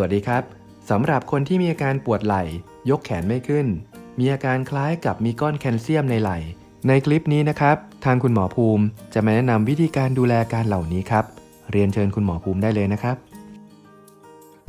วัสดีครับสำหรับคนที่มีอาการปวดไหล่ยกแขนไม่ขึ้น มีอาการคล้ายกับมีก้อนแคลเซียมในไหล่ ในคลิปนี้นะครับ ทางคุณหมอภูมิจะมาแนะนำวิธีการดูแลการเหล่านี้ครับ เรียนเชิญคุณหมอภูมิได้เลยนะครับ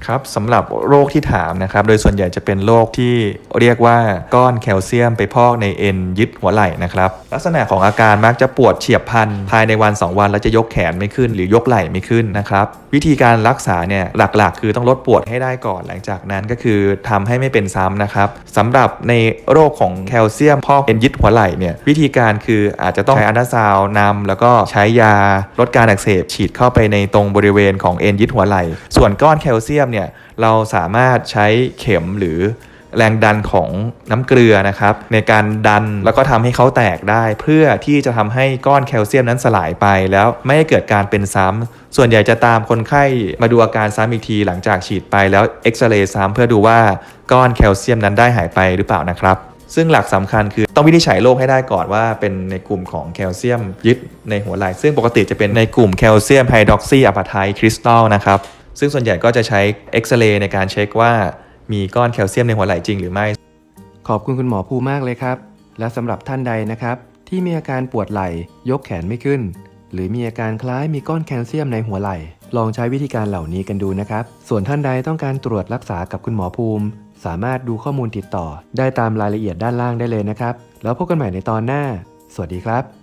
ครับสำหรับโรคที่ถามนะครับ โดยส่วนใหญ่จะเป็นโรคที่เรียกว่าก้อนแคลเซียมไปพอกในเอ็นยึดหัวไหล่นะครับ ลักษณะของอาการมักจะปวดเฉียบพลันภายในวัน 2 วัน แล้วจะยกแขนไม่ขึ้น หรือยกไหล่ไม่ขึ้นนะครับ วิธีการรักษาเนี่ยหลักๆ คือต้องลดปวดให้ได้ก่อนหลังจากนั้นก็คือทำให้ไม่เป็นซ้ำนะครับสำหรับในโรคของแคลเซียมพอกเอ็นยึดหัวไหล่เนี่ยวิธีการคืออาจจะต้องใช้อันดาซาวน์นำแล้วก็ใช้ยาลดการอักเสบฉีดเข้าไปในตรงบริเวณของเอ็นยึดหัวไหล่ส่วนก้อนแคลเซียมเนี่ยเราสามารถใช้เข็มหรือแรงดันของน้ำเกลือนะครับ ในการดันแล้วก็ทำให้เขาแตกได้ เพื่อที่จะทำให้ก้อนแคลเซียมนั้นสลายไปแล้วไม่ให้เกิดการเป็นซ้ำส่วนใหญ่จะตามคนไข้มาดูอาการซ้ำอีกทีหลังจากฉีดไปแล้วเอ็กซเรย์ซ้ำเพื่อดูว่าก้อนแคลเซียมนั้นได้หายไปหรือเปล่านะครับซึ่งหลักสำคัญคือต้องวินิจฉัยโรคให้ได้ก่อนว่าเป็นในกลุ่มของแคลเซียมยึดในหัวไหล่ซึ่งปกติจะเป็นในกลุ่มแคลเซียมไฮดรอกซีอะพาไทคริสตัลนะครับ ซึ่งส่วนใหญ่ก็จะใช้เอ็กซเรย์ในการเช็คว่ามีก้อนแคลเซียมในหัวไหล่จริงหรือไม่ ขอบคุณคุณหมอภูมิมากเลยครับ และสำหรับท่านใดนะครับ ที่มีอาการปวดไหล่ยกแขนไม่ขึ้น หรือมีอาการคล้ายมีก้อนแคลเซียมในหัวไหล่ ลองใช้วิธีการเหล่านี้กันดูนะครับ ส่วนท่านใดต้องการตรวจรักษากับคุณหมอภูมิ สามารถดูข้อมูลติดต่อ ได้ตามรายละเอียดด้านล่างได้เลยนะครับ แล้วพบกันใหม่ในตอนหน้า สวัสดีครับ